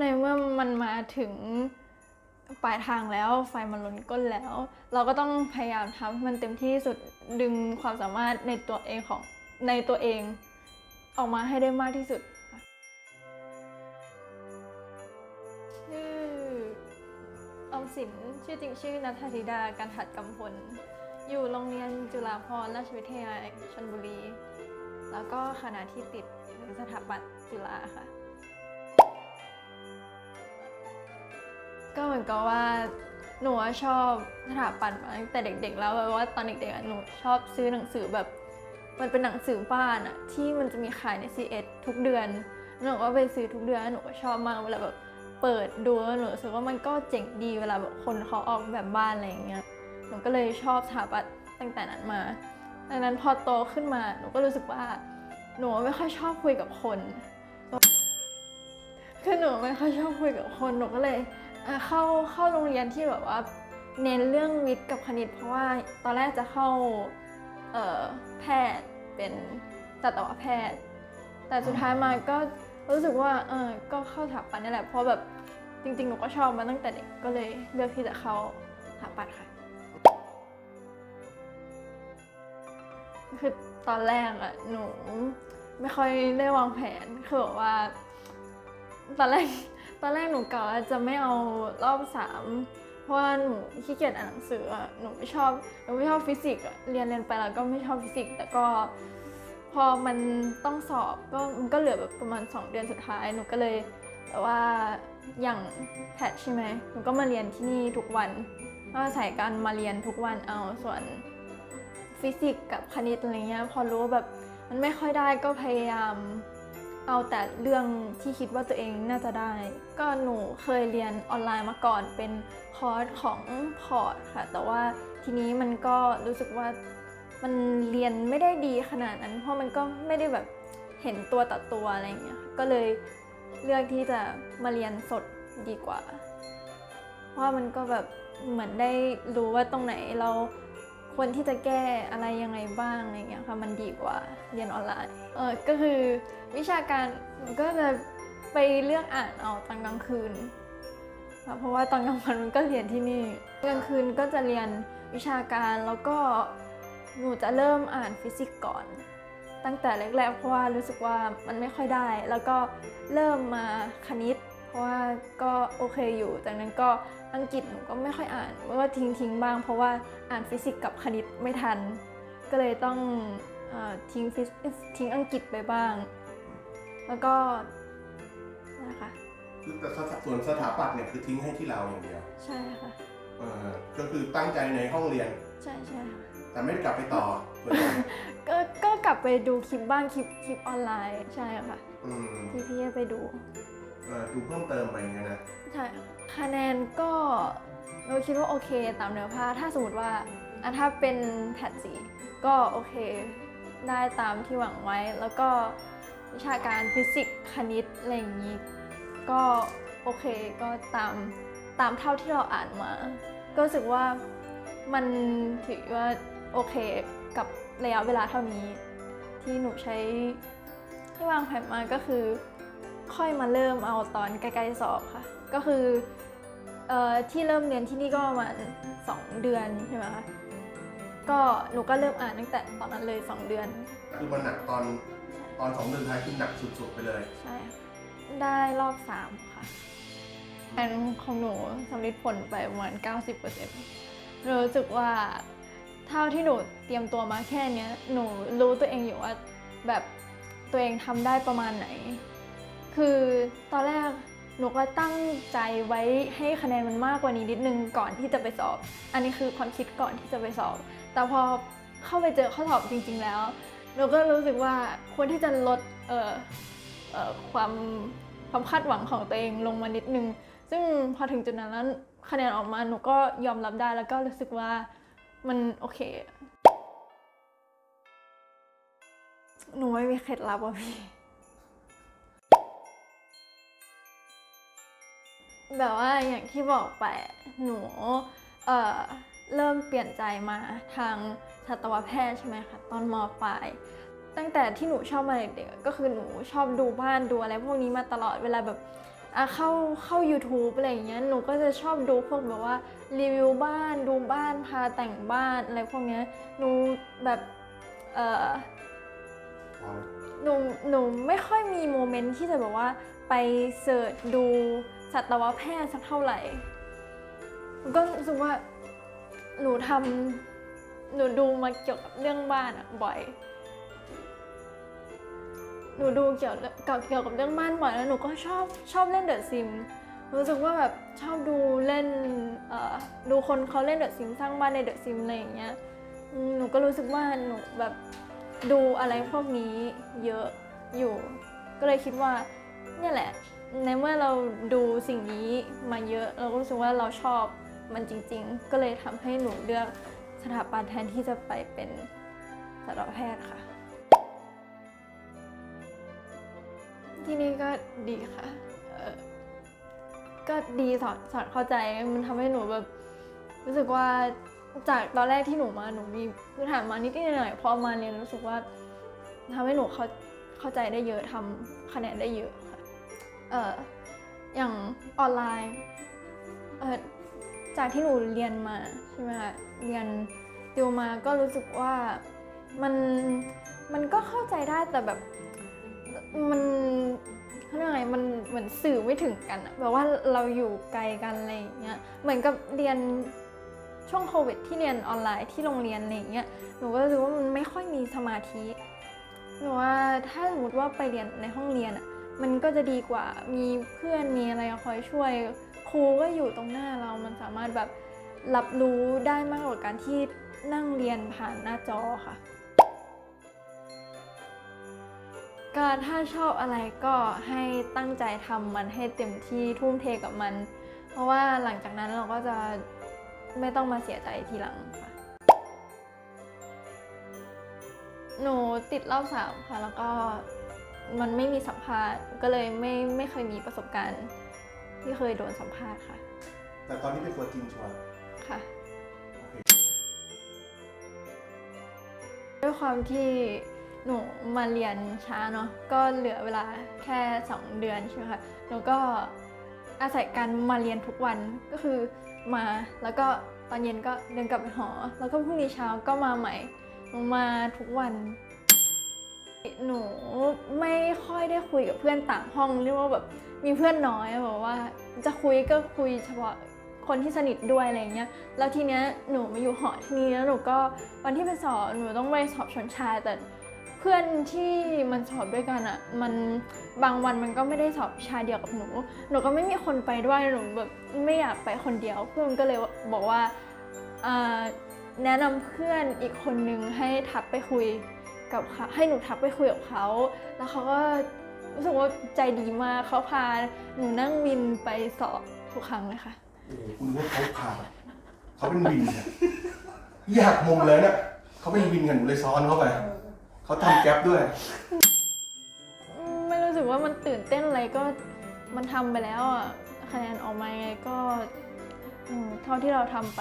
ในเมื่อมันมาถึงปลายทางแล้ว ไฟมันล้นก้นแล้ว เราก็ต้องพยายามทำให้มันเต็มที่สุดดึงความสามารถในตัวเองของในตัวเองออกมาให้ได้มากที่สุดชื่อออมสินชื่อจริงชื่อนัทธิดาการหัดกำพล อยู่โรงเรียนจุฬาภรณราชวิทยาลัยชลบุรี แล้วก็คณะที่ติดสถาปัตย์จุฬาค่ะ ก็เหมือนกับว่าหนูอะชอบสถาปัตย์มาตั้งแต่เด็ก ๆ แล้วแบบว่าตอนเด็กๆอะหนูชอบซื้อหนังสือแบบ มันเป็นหนังสือบ้านอะที่มันจะมีขายใน CS ทุกเดือนหนูก็ไปซื้อทุกเดือนหนูก็ชอบมากเวลาแบบเปิดดูหนูรู้สึกว่ามันก็เจ๋งดีเวลาแบบคนเขาออกแบบบ้านอะไรอย่างเงี้ยหนูก็เลยชอบสถาปัตย์ตั้งแต่นั้นมาดังนั้นพอโตขึ้นมาหนูก็รู้สึกว่า หนูไม่ค่อยชอบคุยกับคนคือหนูไม่ค่อยชอบคุยกับคนหนูก็เลย อะเข้าเข้าโรงเรียนที่แบบว่าเน้นเรื่องวิทย์กับคณิต เพราะว่าตอนแรกจะเข้าเอ่อแพทย์เป็นสัตวแพทย์ แต่สุดท้ายมาก็รู้สึกว่าเออก็เข้าสถาปัตย์นี่แหละเพราะแบบจริงๆหนูก็ชอบมาตั้งแต่เด็กก็เลยเลือกที่จะเข้าสถาปัตย์ค่ะ คือตอนแรกอะหนูไม่ค่อยได้วางแผนคือแบบว่า ตอนแรก ตอนแรกหนูกะว่าจะไม่เอารอบสามเพราะว่าหนูขี้เกียจอ่านหนังสืออะหนูไม่ชอบหนูไม่ชอบฟิสิกส์อะเรียนเรียนไปแล้วก็ไม่ชอบฟิสิกส์แต่ก็พอมันต้องสอบก็มันก็เหลือแบบประมาณ 2 เดือนสุดท้ายหนูก็เลยแบบว่าอย่างแพทใช่ไหมหนูก็มาเรียนที่นี่ทุกวันก็อาศัยการมาเรียนทุกวันเอาส่วนฟิสิกส์กับคณิตอะไรเงี้ยพอรู้ว่าแบบมันไม่ค่อยได้ก็พยายาม เอาแต่เรื่องที่คิดว่าตัวเองน่าจะได้ ก็หนูเคยเรียนออนไลน์มาก่อนเป็นคอร์สของพอร์ตค่ะ แต่ว่าทีนี้มันก็รู้สึกว่ามันเรียนไม่ได้ดีขนาดนั้น เพราะมันก็ไม่ได้แบบเห็นตัวต่อตัวอะไรอย่างเงี้ยก็เลยเลือกที่จะมาเรียนสดดีกว่า เพราะมันก็แบบเหมือนได้รู้ว่าตรงไหนเรา ควรที่จะแก้อะไรยังไงบ้างอะไรเงี้ยค่ะมันดีกว่าเรียนออนไลน์เออก็คือวิชาการหนูก็จะไปเลือกอ่านเอาตอนกลางคืน เพราะว่าตอนกลางวันมันก็เรียนที่นี่กลางคืนก็จะเรียนวิชาการแล้วก็หนูจะเริ่มอ่านฟิสิกส์ก่อน ตั้งแต่แรกๆเพราะว่ารู้สึกว่ามันไม่ค่อยได้ แล้วก็เริ่มมาคณิต เพราะว่าก็โอเคอยู่จากนั้นก็ อังกฤษหนูก็ไม่ค่อยอ่านก็ทิ้งทิ้งๆบ้างเพราะว่าอ่านฟิสิกส์กับคณิตไม่ทัน ก็เลยต้องเออทิ้งฟิสทิ้งอังกฤษไปบ้าง แล้วก็นะคะคือแต่ส่วนสถาปัตย์เนี่ยคือทิ้งให้ที่เราอย่างเดียว ใช่ค่ะเออก็คือตั้งใจในห้องเรียน ใช่ใช่ค่ะแต่ไม่ได้กลับไปต่อส่วนใหญ่ก็ก็กลับไปดูคลิปบ้างคลิปคลิปออนไลน์ใช่ค่ะอืมที่พี่ให้ไปดูเออดูเพิ่มเติมไปอย่างเงี้ยนะ ใช่ค่ะ คะแนนก็เราคิดว่าโอเคตามเนื้อผ้า ถ้าสมมติว่าอะถ้าเป็นแพทสีก็โอเคได้ตามที่หวังไว้ แล้วก็วิชาการฟิสิกส์คณิตอะไรอย่างนี้ ก็โอเคก็ตามตามเท่าที่เราอ่านมา ก็รู้สึกว่ามันถือว่าโอเคกับระยะเวลาเท่านี้ ที่หนูใช้ที่วางแผนมาก็คือ ค่อยมาเริ่มเอาตอนใกล้ๆสอบค่ะ ก็คือเออที่เริ่มเรียนที่นี่ก็ประมาณ2เดือนใช่ไหมคะก็หนูก็เริ่มอ่านตั้งแต่ตอนนั้นเลย 2 เดือน คือมันหนักตอนตอนสองเดือนท้ายคือหนักสุดๆไปเลย ใช่ค่ะได้รอบ3ค่ะอันของหนูสำเร็จผลไปประมาณ 90%รู้สึกว่าเท่าที่หนูเตรียมตัวมาแค่เนี้ยหนูรู้ตัวเองอยู่ว่าแบบตัวเองทำได้ประมาณไหน คือตอนแรก หนูก็ตั้งใจไว้ให้คะแนนมันมากกว่านี้นิดนึงก่อนที่จะไปสอบ อันนี้คือความคิดก่อนที่จะไปสอบ แต่พอเข้าไปเจอข้อสอบจริง ๆ แล้ว หนูก็รู้สึกว่าควรที่จะลดเอ่อเอ่อความความคาดหวังของตัวเองลงมานิดนึง ซึ่งพอถึงจุดนั้นแล้วคะแนนออกมาหนูก็ยอมรับได้แล้วก็รู้สึกว่ามันโอเค หนูไม่มีเคล็ดลับว่ะพี่ แบบว่าอย่างที่บอกไปหนูเอ่อเริ่มเปลี่ยนใจมาทางสัตวแพทย์ใช่ไหมคะตอนมปลายตั้งแต่ที่หนูชอบมาเด็กๆก็คือหนูชอบดูบ้านดูอะไรพวกนี้มาตลอดเวลาแบบเข้าเข้า YouTube อะไรอย่างเงี้ยหนูก็จะชอบดูพวกแบบว่ารีวิวบ้านดูบ้านพาแต่งบ้านอะไรพวกเนี้ยหนูแบบเออหนูหนูไม่ค่อยมีโมเมนต์ที่จะแบบว่าไปเสิร์ชดู สัตวแพทย์สักเท่าไหร่ก็รู้สึกว่าหนูทำหนูดูมาเกี่ยวกับเรื่องบ้านอะบ่อย หนูดูเกี่ยวกับเกี่ยวกับเรื่องบ้านบ่อยแล้วหนูก็ชอบชอบเล่นเดอะซิมรู้สึกว่าแบบชอบดูเล่นดูคนเขาเล่นเดอะซิมสร้างบ้านในเดอะซิมอะไรอย่างเงี้ยหนูก็รู้สึกว่าหนูแบบดูอะไรพวกนี้เยอะอยู่ ก็เลยคิดว่าเนี่ยแหละ ในเมื่อเราดูสิ่งนี้มาเยอะ เราก็รู้สึกว่าเราชอบมันจริง ๆ ก็เลยทำให้หนูเลือกสถาปัตย์แทนที่จะไปเป็นสัตวแพทย์ค่ะ ที่นี่ก็ดีค่ะก็ดีสอนสอนเข้าใจมันทำให้หนูแบบรู้สึกว่าจากตอนแรกที่หนูมาหนูมีพื้นฐานมานิดหน่อยพอมาเรียนรู้สึกว่าทำให้หนูเข้าเข้าใจได้เยอะทำคะแนนได้เยอะ เอ่ออย่างออนไลน์เอ่อจากที่หนูเรียนมาใช่ไหมคะเรียนติวมาก็รู้สึกว่ามันมันก็เข้าใจได้แต่แบบมันเขาเรียกอะไรมันเหมือนสื่อไม่ถึงกันอะแบบว่าเราอยู่ไกลกันอะไรอย่างเงี้ยเหมือนกับเรียนช่วงโควิดที่เรียนออนไลน์ที่โรงเรียนอะไรอย่างเงี้ยหนูก็รู้สึกว่ามันไม่ค่อยมีสมาธิหนูว่าถ้าสมมติว่าไปเรียนในห้องเรียนอะ มันก็จะดีกว่ามีเพื่อนมีอะไรคอยช่วย ครูก็อยู่ตรงหน้าเรามันสามารถแบบรับรู้ได้มากกว่าการที่นั่งเรียนผ่านหน้าจอค่ะ ก็ถ้าชอบอะไรก็ให้ตั้งใจทำมันให้เต็มที่ทุ่มเทกับมัน เพราะว่าหลังจากนั้นเราก็จะไม่ต้องมาเสียใจทีหลังค่ะ หนูติดรอบสามค่ะแล้วก็ มันไม่มีสัมภาษณ์ก็เลยไม่ไม่เคยมีประสบการณ์ที่เคยโดนสัมภาษณ์ค่ะ แต่ตอนนี้เป็นตัวจริงชัวร์ค่ะโอเคด้วยความที่หนูมาเรียนช้าเนาะก็เหลือเวลาแค่ 2 เดือนใช่ไหมคะหนูก็อาศัยการมาเรียนทุกวันก็คือมาแล้วก็ตอนเย็นก็เดินกลับไปหอ แล้วก็พรุ่งนี้เช้าก็มาใหม่หนูมาทุกวัน หนูไม่ค่อยได้คุยกับเพื่อนต่างห้องเรียกว่าแบบมีเพื่อนน้อยแบบว่า จะคุยก็คุยเฉพาะคนที่สนิทด้วยอะไรเงี้ยแล้วทีเนี้ยหนูมาอยู่หอที่นี่แล้วหนูก็วันที่ไปสอบหนูต้องไปสอบชนชายแต่เพื่อนที่มันสอบด้วยกันอะ่ะมันบางวันมันก็ไม่ได้สอบชาเดียวกับหนู หนูก็ไม่มีคนไปด้วยหนูแบบไม่อยากไปคนเดียว เพื่อนก็เลยบอกว่าอ่าแนะนำเพื่อนอีกคนนึงให้ทักไปคุย กับเขาให้หนูทักไปคุยกับเขา แล้วเขาก็รู้สึกว่าใจดีมากเขาพาหนูนั่งวินไปสอบทุกครั้งเลยค่ะโอ้โหคุณรู้ว่าเขาผ่าเขาเป็นวินเนี่ยอยากมุมเลยเนี่ยเขาเป็นวินกันหนูเลยซ้อนเข้าไปเขาทำแก๊ปด้วยอืมไม่รู้สึกว่ามันตื่นเต้นอะไรก็มันทำไปแล้วอะคะแนนออกมายังไงก็อืมเท่าที่เราทำไป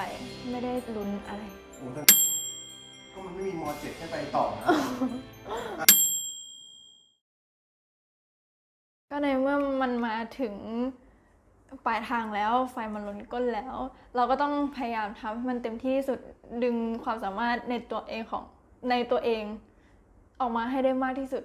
ไม่ได้ลุ้นอะไรโอ้ท่านก็มันไม่มีมอเจ็บให้ไปต่อนะก็ในเมื่อมันมาถึงปลายทางแล้วไฟมันล้นก้นแล้ว เราก็ต้องพยายามทำให้มันเต็มที่สุดดึงความสามารถในตัวเองของในตัวเอง ออกมาให้ได้มากที่สุด